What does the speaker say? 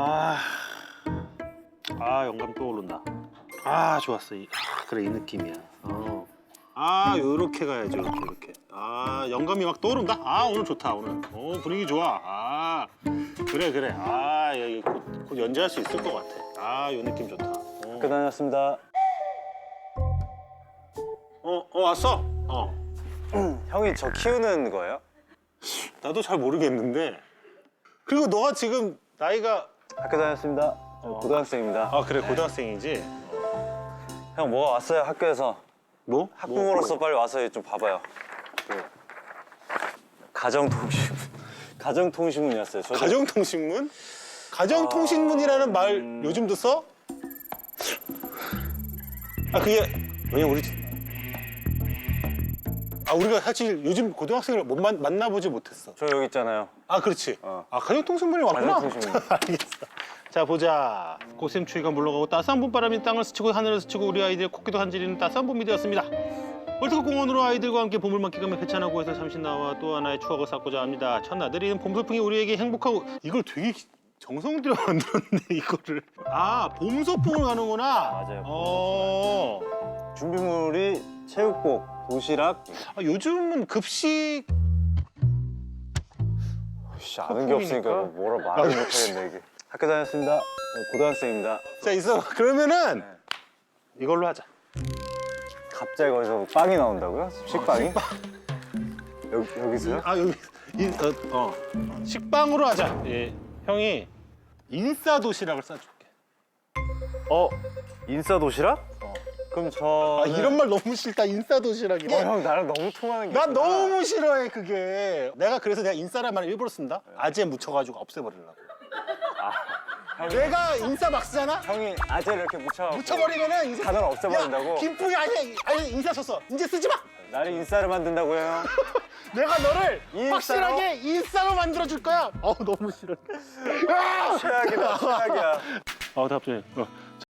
아, 아 영감 떠오른다. 아 좋았어. 이, 아, 그래 이 느낌이야. 어. 아 요렇게 가야죠. 이렇게 이렇게. 아 영감이 막 떠오른다. 아 오늘 좋다 오늘. 어 분위기 좋아. 아 그래 그래. 아 여기 곧, 곧 연주할 수 있을 것 같아. 아요 느낌 좋다. 어. 끝 다녔습니다. 어, 어 왔어. 어. 형이 저 키우는 거예요? 나도 잘 모르겠는데. 그리고 너가 지금 나이가 학교 다녔습니다. 저 고등학생입니다. 아 그래 고등학생이지. 형 뭐가 왔어요 학교에서? 뭐? 학부모로서 빨리 와서 좀 봐봐요. 그 가정통신문. 가정통신문이었어요. 저도 가정통신문? 가정통신문이라는 말 음. 요즘도 써? 아 그게 왜냐 우리 아 우리가 사실 요즘 고등학생을 못 만, 만나보지 못했어. 저 여기 있잖아요. 아 그렇지. 어. 아 가정통신문이 왔구나. 가정통신문. 알겠어. 자 보자. 꽃샘추위가 물러가고 따스한 봄바람이 땅을 스치고 하늘을 스치고 우리 아이들의 코끼도 한지리는 따스한 봄이 되었습니다. 월드컵 공원으로 아이들과 함께 봄을 만끽하며 배찬하고 곳에서 잠시 나와 또 하나의 추억을 쌓고자 합니다. 첫나들이는 봄소풍이 우리에게 행복하고 이걸 되게 정성 들여 만들었네 이거를. 아 봄소풍을 가는구나. 맞아요. 어. 준비물이 체육복, 도시락. 아, 요즘은 급식 씨, 아는 게 없으니까 뭐 뭐라 말을 못 하겠네 이게. 학교 다녔습니다. 저 고등학생입니다. 자 있어. 그러면은 이걸로 하자. 갑자기 거기서 빵이 나온다고요? 식빵이? 여기, 여기서요? 아 여기 이, 어, 어. 식빵으로 하자. 예, 형이 인싸 도시락을 싸줄게. 어? 인싸 도시락? 어. 그럼 저. 아 이런 말 너무 싫다. 인싸 도시락이. 어, 형 나랑 너무 통하는 게. 나 있구나. 너무 싫어해 그게. 내가 그래서 내가 인싸란 말을 일부러 쓴다. 아재 묻혀가지고 없애버리려고. 형이, 내가 인싸 막 쓰잖아. 형이 아재를 이렇게 묻혀. 묻혀버리면은 이제 단어를 없애버린다고? 야, 김풍이 아니 아니 인싸 썼어. 이제 쓰지 마. 나를 인싸를 만든다고요, 형? 내가 너를 인싸로? 확실하게 인싸로 만들어 줄 거야. 어우 너무 싫어. 아! 최악이다, 최악이야. 어 답답해. 어.